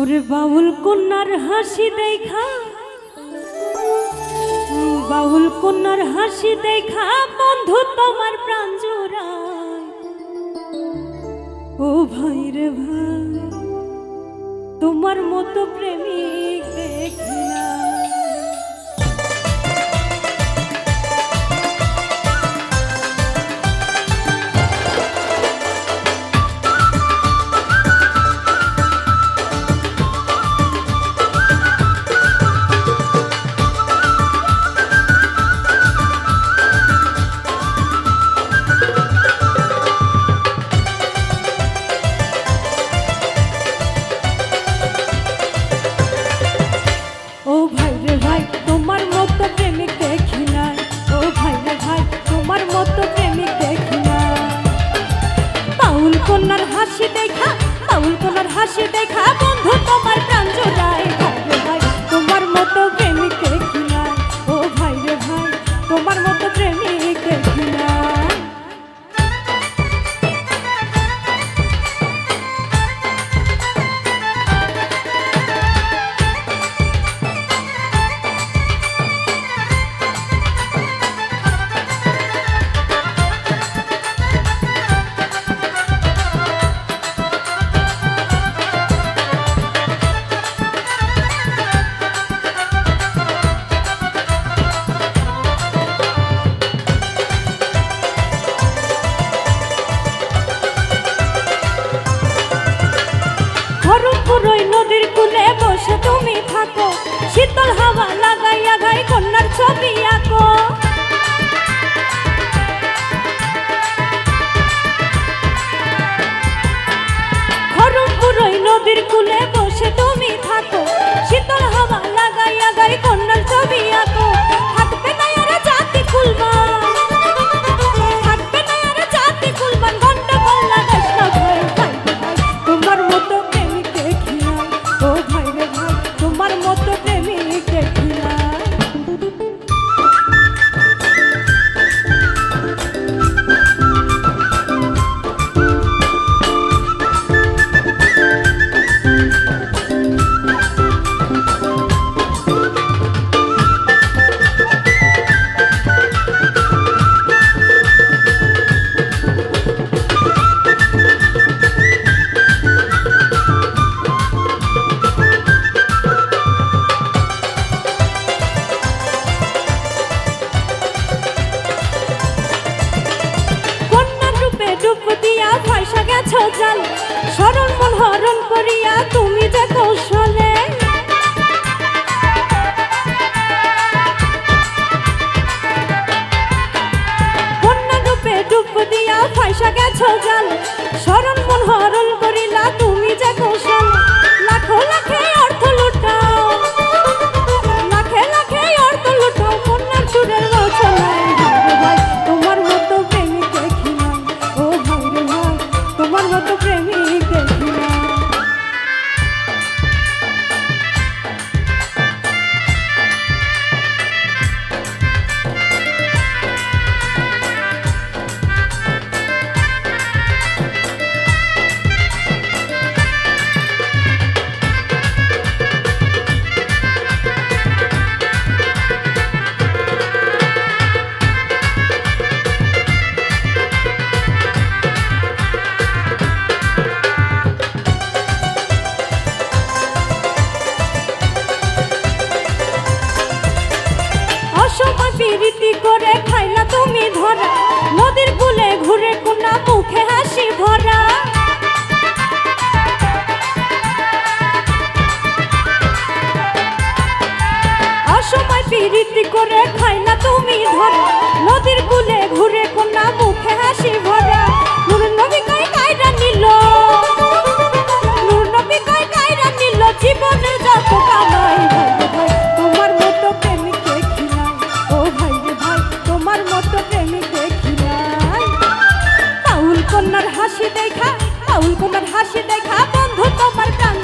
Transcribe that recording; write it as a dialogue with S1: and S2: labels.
S1: ওরে বাউল কন্যার হাসি দেখা। বাউল কন্যার হাসি দেখা, বন্ধু তোমার প্রাণ জোড়ায়। ও ভাই রে ভাই, তোমার মতো প্রেমিক দেখি মানুষ দেখাবো তুমি থাকো। শীতল হাওয়া লাগাইয়া গাই কন্যার ছবি আ করিয়াছ জাল স্মরণ মন হরণ করিয়া তুমি যে কৌশলে। বন্যা ডুবে ডুব দিয়া ফাইসা গেছ জাল স্মরণ মন হরণ করে খাইলা তুমি ধরা। নদীর কুলে ঘুরে কোনা মুখে হাসি ভরা। অসময় পিরিতি করে খাইলা তুমি ধরা। নদীর কুলে দেখা পাউল কুমার হাসি দেখা বন্ধু তোমার প্রাণ